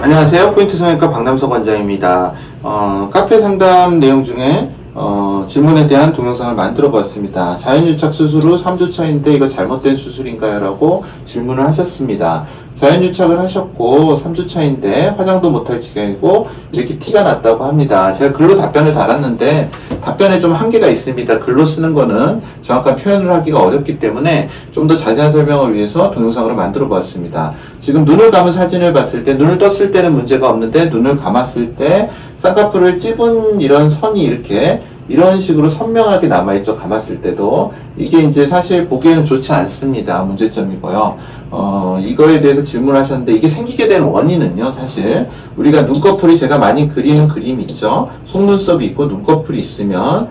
안녕하세요. 포인트 성형외과 박남석 원장입니다. 어, 카페 상담 내용 중에 어, 질문에 대한 동영상을 만들어 보았습니다. 자연유착 수술 후 3주 차인데 이거 잘못된 수술인가요? 라고 질문을 하셨습니다. 자연유착을 하셨고 3주 차인데 화장도 못할 지경이고 이렇게 티가 났다고 합니다. 제가 글로 답변을 달았는데 답변에 좀 한계가 있습니다. 글로 쓰는 거는 정확한 표현을 하기가 어렵기 때문에 좀 더 자세한 설명을 위해서 동영상으로 만들어 보았습니다. 지금 눈을 감은 사진을 봤을 때 눈을 떴을 때는 문제가 없는데 눈을 감았을 때 쌍꺼풀을 찝은 이런 선이 이렇게 이런 식으로 선명하게 남아있죠. 감았을 때도. 이게 이제 사실 보기에는 좋지 않습니다. 문제점이고요. 어, 이거에 대해서 질문을 하셨는데 이게 생기게 된 원인은요, 사실. 우리가 눈꺼풀이 제가 많이 그리는 그림 있죠. 속눈썹이 있고 눈꺼풀이 있으면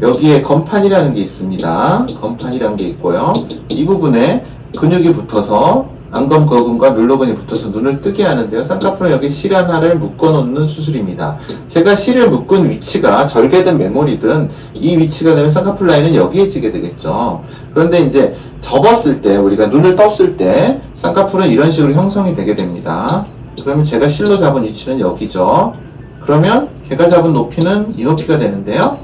여기에 검판이라는 게 있습니다. 검판이라는 게 있고요. 이 부분에 근육이 붙어서 안검거근과 뮬러근이 붙어서 눈을 뜨게 하는데요. 쌍꺼풀은 여기 실 하나를 묶어놓는 수술입니다. 제가 실을 묶은 위치가 절개든 메모리든 이 위치가 되면 쌍꺼풀 라인은 여기에 지게 되겠죠. 그런데 이제 접었을 때 우리가 눈을 떴을 때 쌍꺼풀은 이런 식으로 형성이 되게 됩니다. 그러면 제가 실로 잡은 위치는 여기죠. 그러면 제가 잡은 높이는 이 높이가 되는데요.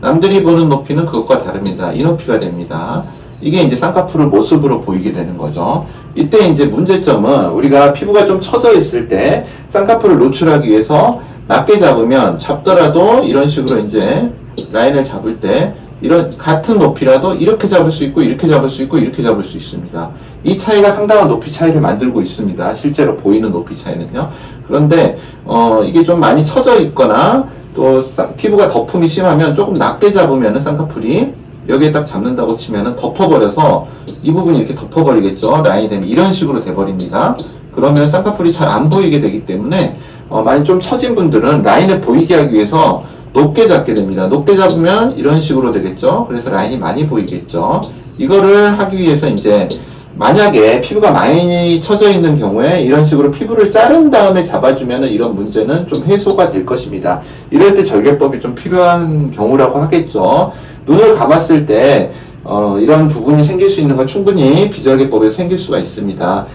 남들이 보는 높이는 그것과 다릅니다. 이 높이가 됩니다. 이게 이제 쌍꺼풀을 모습으로 보이게 되는 거죠. 이때 이제 문제점은 우리가 피부가 좀 처져 있을 때 쌍꺼풀을 노출하기 위해서 낮게 잡으면 잡더라도 이런 식으로 이제 라인을 잡을 때 이런 같은 높이라도 이렇게 잡을 수 있고 이렇게 잡을 수 있고 이렇게 잡을 수 있습니다. 이 차이가 상당한 높이 차이를 만들고 있습니다. 실제로 보이는 높이 차이는요. 그런데 어, 이게 좀 많이 처져 있거나 또 쌍- 피부가 거품이 심하면 조금 낮게 잡으면은 쌍꺼풀이 여기에 딱 잡는다고 치면은 덮어버려서 이 부분이 이렇게 덮어버리겠죠. 라인이 되면 이런 식으로 돼버립니다. 그러면 쌍꺼풀이 잘 안 보이게 되기 때문에 어, 많이 좀 처진 분들은 라인을 보이게 하기 위해서 높게 잡게 됩니다. 높게 잡으면 이런 식으로 되겠죠. 그래서 라인이 많이 보이겠죠. 이거를 하기 위해서 이제 만약에 피부가 많이 처져 있는 경우에 이런 식으로 피부를 자른 다음에 잡아주면 이런 문제는 좀 해소가 될 것입니다. 이럴 때 절개법이 좀 필요한 경우라고 하겠죠. 눈을 감았을 때 어, 이런 부분이 생길 수 있는 건 충분히 비절개법에서 생길 수가 있습니다.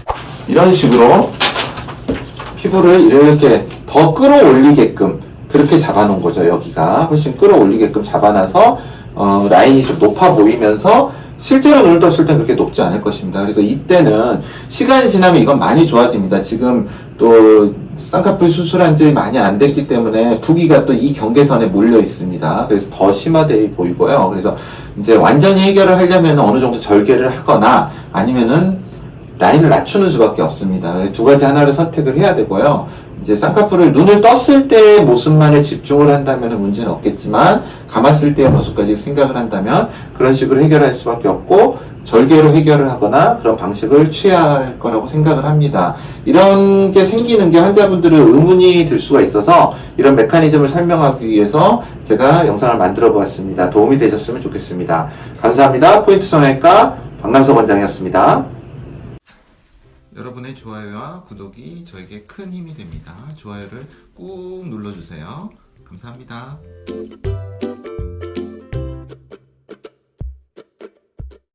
이런 식으로 피부를 이렇게 더 끌어올리게끔 그렇게 잡아놓은 거죠 여기가 훨씬 끌어올리게끔 잡아놔서 어, 라인이 좀 높아 보이면서 실제로 눈을 떴을 때 그렇게 높지 않을 것입니다. 그래서 이때는 시간이 지나면 이건 많이 좋아집니다. 지금 또 쌍꺼풀 수술한 지 많이 안 됐기 때문에 부기가 또 이 경계선에 몰려 있습니다. 그래서 더 심화돼 보이고요. 그래서 이제 완전히 해결을 하려면 어느 정도 절개를 하거나 아니면은 라인을 낮추는 수밖에 없습니다. 두 가지 하나를 선택을 해야 되고요. 이제 쌍꺼풀을 눈을 떴을 때의 모습만에 집중을 한다면 문제는 없겠지만 감았을 때의 모습까지 생각을 한다면 그런 식으로 해결할 수밖에 없고 절개로 해결을 하거나 그런 방식을 취해야 할 거라고 생각을 합니다. 이런 게 생기는 게 환자분들은 의문이 들 수가 있어서 이런 메커니즘을 설명하기 위해서 제가 영상을 만들어 보았습니다. 도움이 되셨으면 좋겠습니다. 감사합니다. 포인트 성형외과 박남석 원장이었습니다. 여러분의 좋아요와 구독이 저에게 큰 힘이 됩니다. 좋아요를 꾹 눌러주세요. 감사합니다.